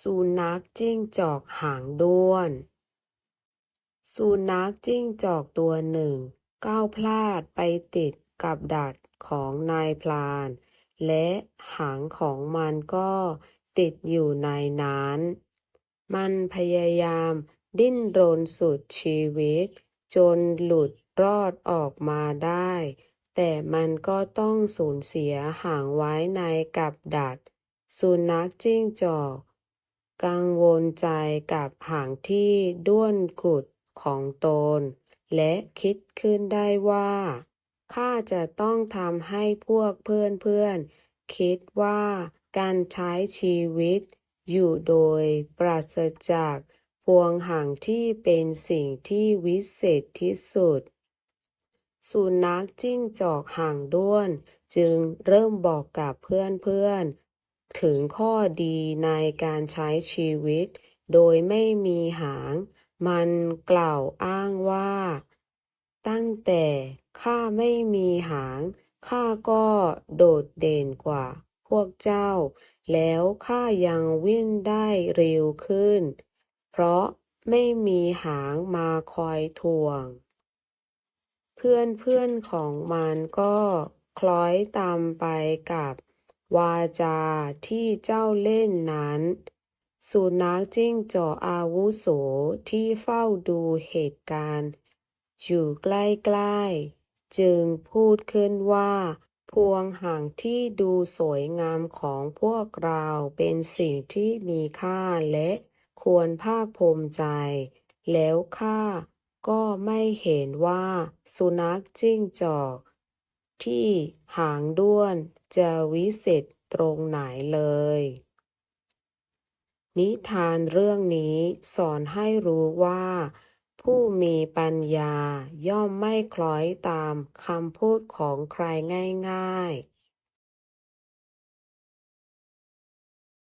สุนัขจิ้งจอกหางด้วน สุนัขจิ้งจอกตัวหนึ่ง ก้าวพลาดไปติดกับดักของนายพราน และหางของมันก็ติดอยู่ในนั้น มันพยายามดิ้นรนสุดชีวิต จนหลุดรอดออกมาได้ แต่มันก็ต้องสูญเสียหางไว้ในกับดัก สุนัขจิ้งจอก กังวลใจกับหางที่ด้วนกุดของตน และคิดขึ้นได้ว่าข้าจะต้องทำให้พวกเพื่อนๆ คิดว่าการใช้ชีวิตอยู่โดยปราศจากพวงหางที่เป็นสิ่งที่วิเศษที่สุด สุนัขจิ้งจอกหางด้วน จึงเริ่มบอกกับเพื่อนๆ ถึงข้อดีในการใช้ชีวิต โดยไม่มีหาง มันกล่าวอ้างว่า ตั้งแต่ข้าไม่มีหาง ข้าก็โดดเด่นกว่าพวกเจ้า แล้วข้ายังวิ่งได้เร็วขึ้น เพราะไม่มีหางมาคอยถ่วง เพื่อนๆของมันก็คล้อยตามไปกับ วาจาที่เจ้าเล่นนั้น สุนัขจิ้งจอกอาวุโสที่เฝ้าดูเหตุการณ์ อยู่ใกล้ๆ จึงพูดขึ้นว่า พวงหางที่ดูสวยงามของพวกเราเป็นสิ่งที่มีค่าและควรภาคภูมิใจ แล้วข้าก็ไม่เห็นว่าสุนัขจิ้งจอก ที่หางด้วนจะวิเศษตรงไหนเลย นิทานเรื่องนี้สอนให้รู้ว่า ผู้มีปัญญาย่อมไม่คล้อยตามคำพูดของใครง่าย ๆ